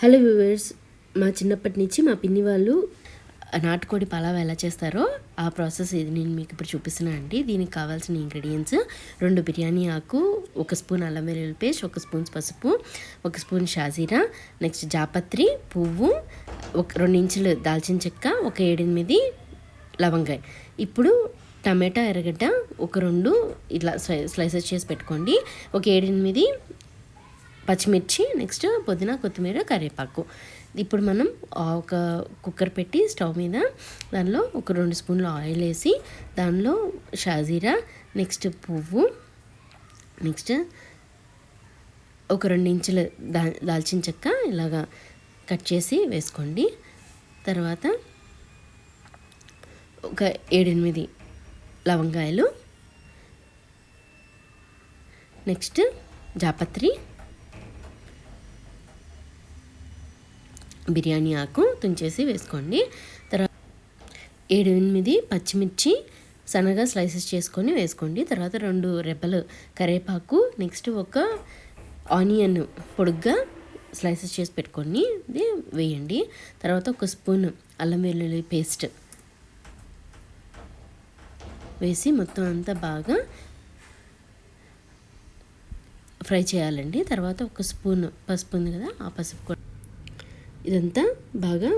Hello viewers మా చిన్నప్పటి నుంచి మా పిన్ని వాళ్ళు నాటుకోడి పలావ్ ఎలా చేస్తారో ఆ ప్రాసెస్ ఇది నేను మీకు ఇప్పుడు చూపిస్తున్నాను అండి. దీనికి కావాల్సిన ఇంగ్రీడియంట్స్ రెండు బిర్యానీ ఆకు ఒక స్పూన్ అల్లం వెల్లుల్లి పేస్ట్ ఒక స్పూన్ పసుపు ఒక స్పూన్ షాజీరా నెక్స్ట్ జాపత్రి పువ్వు ఒక రెండు ఇంచులు దాల్చిన చెక్క ఒక ఏడెనిమిది లవంగాయ. ఇప్పుడు టమాటా ఎర్రగడ్డ ఒక రెండు ఇట్లా స్లై స్లైసెస్ చేసి పెట్టుకోండి. ఒక ఏడెనిమిది పచ్చిమిర్చి నెక్స్ట్ పుదీనా కొత్తిమీర కరివేపాకు. ఇప్పుడు మనం ఒక కుక్కర్ పెట్టి స్టవ్ మీద దానిలో ఒక రెండు స్పూన్లు ఆయిల్ వేసి దానిలో షాజీరా నెక్స్ట్ పువ్వు నెక్స్ట్ ఒక రెండు ఇంచుల దా దాల్చిన చెక్క ఇలాగా కట్ చేసి వేసుకోండి. తర్వాత ఒక ఏడెనిమిది లవంగాయలు నెక్స్ట్ జాపత్రి బిర్యానీ ఆకు తుంచేసి వేసుకోండి. తర్వాత ఏడు ఎనిమిది పచ్చిమిర్చి సన్నగా స్లైసెస్ చేసుకొని వేసుకోండి. తర్వాత రెండు రెబ్బలు కరివేపాకు నెక్స్ట్ ఒక ఆనియన్ పొడుగ్గా స్లైసెస్ చేసి పెట్టుకొని ఇది వేయండి. తర్వాత ఒక స్పూన్ అల్లం వెల్లుల్లి పేస్ట్ వేసి మొత్తం అంతా బాగా ఫ్రై చేయాలండి. తర్వాత ఒక స్పూన్ పసుపు ఉంది కదా ఆ పసుపు ఇదంతా బాగా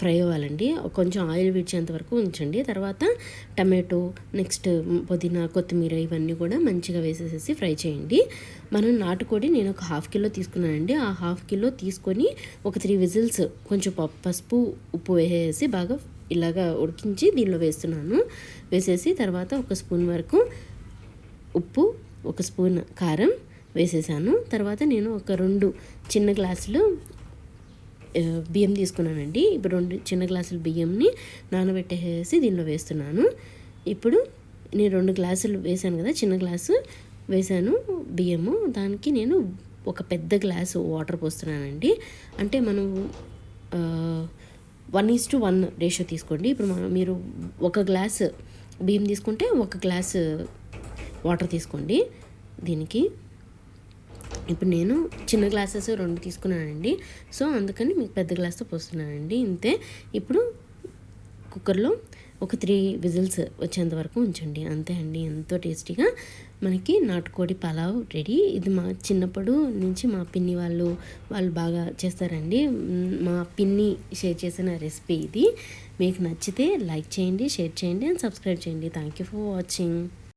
ఫ్రై అవ్వాలండి. కొంచెం ఆయిల్ విడిచేంత వరకు ఉంచండి. తర్వాత టమాటో నెక్స్ట్ పుదీనా కొత్తిమీర ఇవన్నీ కూడా మంచిగా వేసేసేసి ఫ్రై చేయండి. మనం నాటుకోడి నేను ఒక హాఫ్ కిలో తీసుకున్నానండి. ఆ హాఫ్ కిలో తీసుకొని ఒక త్రీ విజిల్స్ కొంచెం పసుపు ఉప్పు వేసేసి బాగా ఇలాగా ఉడికించి దీనిలో వేస్తున్నాను. వేసేసి తర్వాత ఒక స్పూన్ వరకు ఉప్పు ఒక స్పూన్ కారం వేసేసాను. తర్వాత నేను ఒక రెండు చిన్న గ్లాసులు బియ్యం తీసుకున్నానండి. ఇప్పుడు రెండు చిన్న గ్లాసుల బియ్యంని నానబెట్టేసి దీనిలో వేస్తున్నాను. ఇప్పుడు నేను రెండు గ్లాసులు వేసాను కదా చిన్న గ్లాసు వేసాను బియ్యము. దానికి నేను ఒక పెద్ద గ్లాసు వాటర్ పోస్తున్నానండి. అంటే మనం one is to one ratio తీసుకోండి. ఇప్పుడు మనం మీరు ఒక గ్లాస్ బియ్యం తీసుకుంటే ఒక గ్లాస్ వాటర్ తీసుకోండి దీనికి. ఇప్పుడు నేను చిన్న గ్లాసెస్ రెండు తీసుకున్నానండి. సో అందుకని మీకు పెద్ద గ్లాస్తో పోస్తున్నానండి. ఇంతే. ఇప్పుడు కుక్కర్లో ఒక త్రీ విజిల్స్ వచ్చేంత వరకు ఉంచండి. అంతే అండి. ఎంతో టేస్టీగా మనకి నాటుకోడి పలావ్ రెడీ. ఇది మా చిన్నప్పుడు నుంచి మా పిన్ని వాళ్ళు వాళ్ళు బాగా చేస్తారండి. మా పిన్ని షేర్ చేసిన రెసిపీ ఇది. మీకు నచ్చితే లైక్ చేయండి షేర్ చేయండి అండ్ సబ్స్క్రైబ్ చేయండి. Thank you for watching.